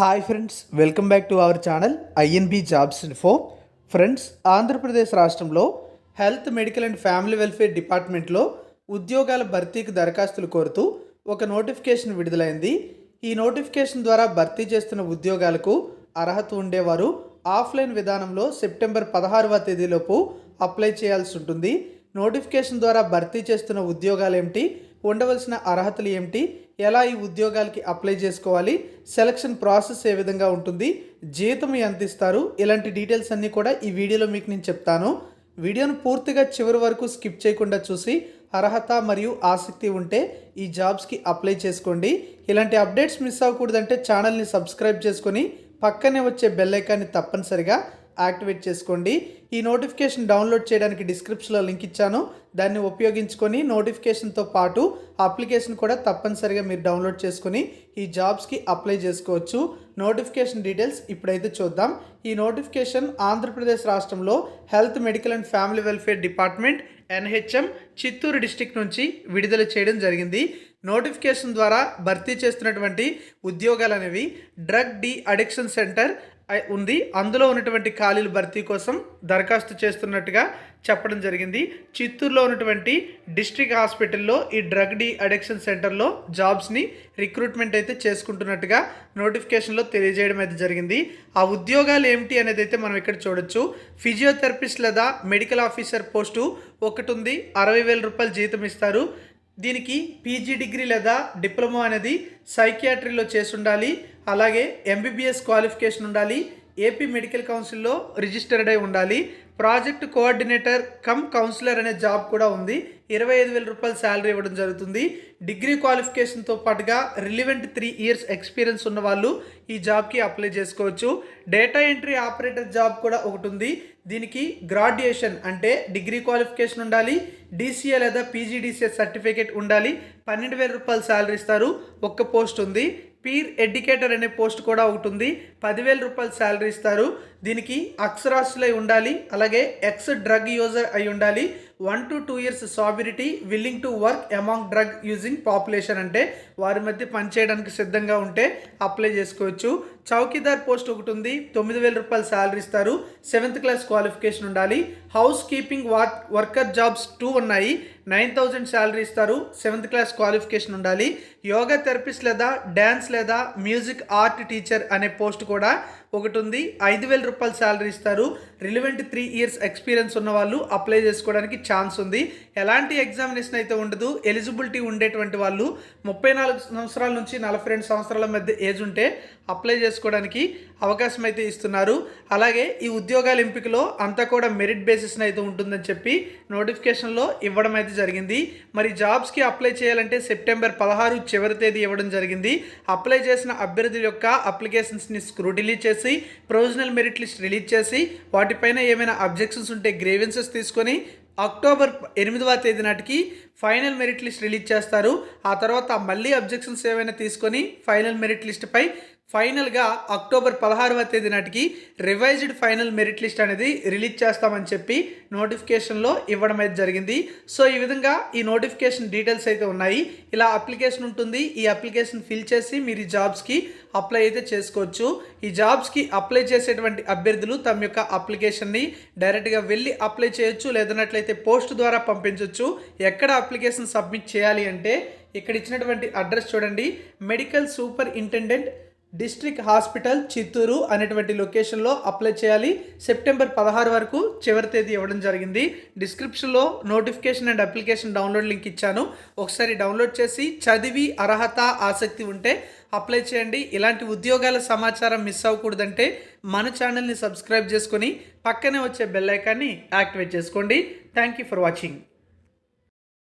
Hi friends welcome back to our channel INB jobs info friends Andhra Pradesh రాష్ట్రంలో health medical and family welfare డిపార్ట్మెంట్లో ఉద్యోగాల భర్తీకి దరఖాస్తులు కోరుతూ ఒక నోటిఫికేషన్ విడుదలైంది. ఈ నోటిఫికేషన్ ద్వారా భర్తీ చేస్తున్న ఉద్యోగాలకు అర్హత ఉండేవారు. ఆఫ్లైన్ విధానంలో సెప్టెంబర్ పదహారవ తేదీలోపు అప్లై చేయాల్సి ఉంటుంది. నోటిఫికేషన్ ద్వారా భర్తీ చేస్తున్న ఉద్యోగాలు ఏమిటి? ఉండవలసిన అర్హతలు ఏమిటి? ఎలా ఈ ఉద్యోగాలకి అప్లై చేసుకోవాలి సెలక్షన్ ప్రాసెస్ ఏ విధంగా ఉంటుంది జీతం ఎంత ఇస్తారు ఇలాంటి డీటెయిల్స్ అన్నీ కూడా ఈ వీడియోలో మీకు నేను చెప్తాను. వీడియోను పూర్తిగా చివరి వరకు స్కిప్ చేయకుండా చూసి అర్హత మరియు ఆసక్తి ఉంటే ఈ జాబ్స్కి అప్లై చేసుకోండి. ఇలాంటి అప్డేట్స్ మిస్ అవ్వకూడదంటే ఛానల్ని సబ్స్క్రైబ్ చేసుకొని పక్కనే వచ్చే బెల్ ఐకాన్ని తప్పనిసరిగా యాక్టివేట్ చేసుకోండి. ఈ నోటిఫికేషన్ డౌన్లోడ్ చేయడానికి డిస్క్రిప్షన్లో లింక్ ఇచ్చాను. దాన్ని ఉపయోగించుకొని నోటిఫికేషన్తో పాటు అప్లికేషన్ కూడా తప్పనిసరిగా మీరు డౌన్లోడ్ చేసుకొని ఈ జాబ్స్కి అప్లై చేసుకోవచ్చు. నోటిఫికేషన్ డీటెయిల్స్ ఇప్పుడైతే చూద్దాం. ఈ నోటిఫికేషన్ ఆంధ్రప్రదేశ్ రాష్ట్రంలో health medical and family welfare department NHM Chittoor district నుంచి విడుదల చేయడం జరిగింది. నోటిఫికేషన్ ద్వారా భర్తీ చేస్తున్నటువంటి ఉద్యోగాలు అనేవి డ్రగ్ డి అడిక్షన్ సెంటర్ ఉంది. అందులో ఉన్నటువంటి ఖాళీల భర్తీ కోసం దరఖాస్తు చేస్తున్నట్టుగా చెప్పడం జరిగింది. చిత్తూరులో ఉన్నటువంటి డిస్ట్రిక్ట్ హాస్పిటల్లో ఈ డ్రగ్ డి అడిక్షన్ సెంటర్లో జాబ్స్ని రిక్రూట్మెంట్ అయితే చేసుకుంటున్నట్టుగా నోటిఫికేషన్లో తెలియజేయడం అయితే జరిగింది. ఆ ఉద్యోగాలు ఏమిటి అనేది అయితే మనం ఇక్కడ చూడొచ్చు. ఫిజియోథెరపిస్ట్ లేదా మెడికల్ ఆఫీసర్ పోస్టు ఒకటి ఉంది. అరవై వేల రూపాయలు జీతం ఇస్తారు. దీనికి పీజీ డిగ్రీ లేదా డిప్లొమా అనేది సైకియాట్రీలో చేసి ఉండాలి. అలాగే ఎంబీబీఎస్ క్వాలిఫికేషన్ ఉండాలి. ఏపీ మెడికల్ కౌన్సిల్లో రిజిస్టర్డ్ అయి ఉండాలి. ప్రాజెక్ట్ కోఆర్డినేటర్ కమ్ కౌన్సిలర్ అనే జాబ్ కూడా ఉంది. ఇరవై ఐదు వేల రూపాయలు శాలరీ ఇవ్వడం జరుగుతుంది. డిగ్రీ క్వాలిఫికేషన్తో పాటుగా రిలివెంట్ త్రీ ఇయర్స్ ఎక్స్పీరియన్స్ ఉన్న వాళ్ళు ఈ జాబ్కి అప్లై చేసుకోవచ్చు. డేటా ఎంట్రీ ఆపరేటర్ జాబ్ కూడా ఒకటి ఉంది. దీనికి గ్రాడ్యుయేషన్ అంటే డిగ్రీ క్వాలిఫికేషన్ ఉండాలి. డీసీఏ లేదా పీజీడీసీఏ సర్టిఫికేట్ ఉండాలి. పన్నెండు వేల రూపాయలు శాలరీ ఇస్తారు. ఒక్క పోస్ట్ ఉంది. పీర్ ఎడ్యుకేటర్ అనే పోస్ట్ కూడా ఒకటి ఉంది. పదివేల రూపాయలు శాలరీ ఇస్తారు. దీనికి అక్షరాస్యులై ఉండాలి. అలాగే ఎక్స్ డ్రగ్ యూజర్ అయి ఉండాలి. One to two years sobriety willing to work among drug using population అంటే వారి మధ్య పనిచేయడానికి సిద్ధంగా ఉంటే అప్లై చేసుకోవచ్చు. చౌకీదార్ పోస్ట్ ఒకటి ఉంది తొమ్మిది వేల రూపాయలు శాలరీ ఇస్తారు సెవెంత్ క్లాస్ క్వాలిఫికేషన్ ఉండాలి. Housekeeping ward worker jobs two ఉన్నాయి నైన్ థౌజండ్ శాలరీ ఇస్తారు సెవెంత్ క్లాస్ క్వాలిఫికేషన్ ఉండాలి. యోగా థెరపిస్ట్ లేదా డ్యాన్స్ లేదా మ్యూజిక్ ఆర్ట్ టీచర్ అనే పోస్ట్ కూడా ఒకటి ఉంది ఐదు వేల రూపాయలు శాలరీ ఇస్తారు. రిలివెంట్ త్రీ ఇయర్స్ ఎక్స్పీరియన్స్ ఉన్న వాళ్ళు అప్లై చేసుకోవడానికి ఛాన్స్ ఉంది. ఎలాంటి ఎగ్జామినేషన్ అయితే ఉండదు. ఎలిజిబిలిటీ ఉండేటువంటి వాళ్ళు ముప్పై నాలుగు సంవత్సరాల నుంచి నలభై రెండు సంవత్సరాల మధ్య ఏజ్ ఉంటే అప్లై చేసుకోవడానికి అవకాశం అయితే ఇస్తున్నారు. అలాగే ఈ ఉద్యోగాల ఎంపికలో అంతా కూడా మెరిట్ బేసిస్ని అయితే ఉంటుందని చెప్పి నోటిఫికేషన్లో ఇవ్వడం అయితే జరిగింది. మరి జాబ్స్కి అప్లై చేయాలంటే సెప్టెంబర్ పదహారు చివరి తేదీ ఇవ్వడం జరిగింది. అప్లై చేసిన అభ్యర్థుల యొక్క అప్లికేషన్స్ని స్క్రూటిలీ చేసి ప్రొవిజనల్ మెరిట్ లిస్ట్ రిలీజ్ చేసి వాటిపైన ఏమైనా అబ్జెక్షన్స్ ఉంటే గ్రేవెన్సెస్ తీసుకొని అక్టోబర్ ఎనిమిదవ తేదీ నాటికి ఫైనల్ మెరిట్ లిస్ట్ రిలీజ్ చేస్తారు. ఆ తర్వాత మళ్ళీ అబ్జెక్షన్స్ ఏమైనా తీసుకొని ఫైనల్ మెరిట్ లిస్ట్పై ఫైనల్గా అక్టోబర్ పదహారవ తేదీ నాటికి రివైజ్డ్ ఫైనల్ మెరిట్ లిస్ట్ అనేది రిలీజ్ చేస్తామని చెప్పి నోటిఫికేషన్లో ఇవ్వడం అయితే జరిగింది. సో ఈ విధంగా ఈ నోటిఫికేషన్ డీటెయిల్స్ అయితే ఉన్నాయి. ఇలా అప్లికేషన్ ఉంటుంది. ఈ అప్లికేషన్ ఫిల్ చేసి మీరు ఈ జాబ్స్కి అప్లై అయితే చేసుకోవచ్చు. ఈ జాబ్స్కి అప్లై చేసేటువంటి అభ్యర్థులు తమ యొక్క అప్లికేషన్ని డైరెక్ట్గా వెళ్ళి అప్లై చేయొచ్చు. లేదన్నట్లయితే పోస్ట్ ద్వారా పంపించవచ్చు ఎక్కడ అప్లికేషన్ సబ్మిట్ చేయాలి అంటే ఇక్కడ ఇచ్చినటువంటి అడ్రస్ చూడండి. Medical superintendent district hospital Chittoor అనేటువంటి లొకేషన్లో అప్లై చేయాలి. సెప్టెంబర్ పదహారు వరకు చివరి తేదీ ఇవ్వడం జరిగింది. డిస్క్రిప్షన్లో notification and application download link ఇచ్చాను. ఒకసారి డౌన్లోడ్ చేసి చదివి అర్హత ఆసక్తి ఉంటే అప్లై చేయండి. ఇలాంటి ఉద్యోగాల సమాచారం మిస్ అవ్వకూడదంటే మన ఛానల్ని సబ్స్క్రైబ్ చేసుకొని పక్కనే వచ్చే బెల్ ఐకాన్ని యాక్టివేట్ చేసుకోండి. Thank you for watching.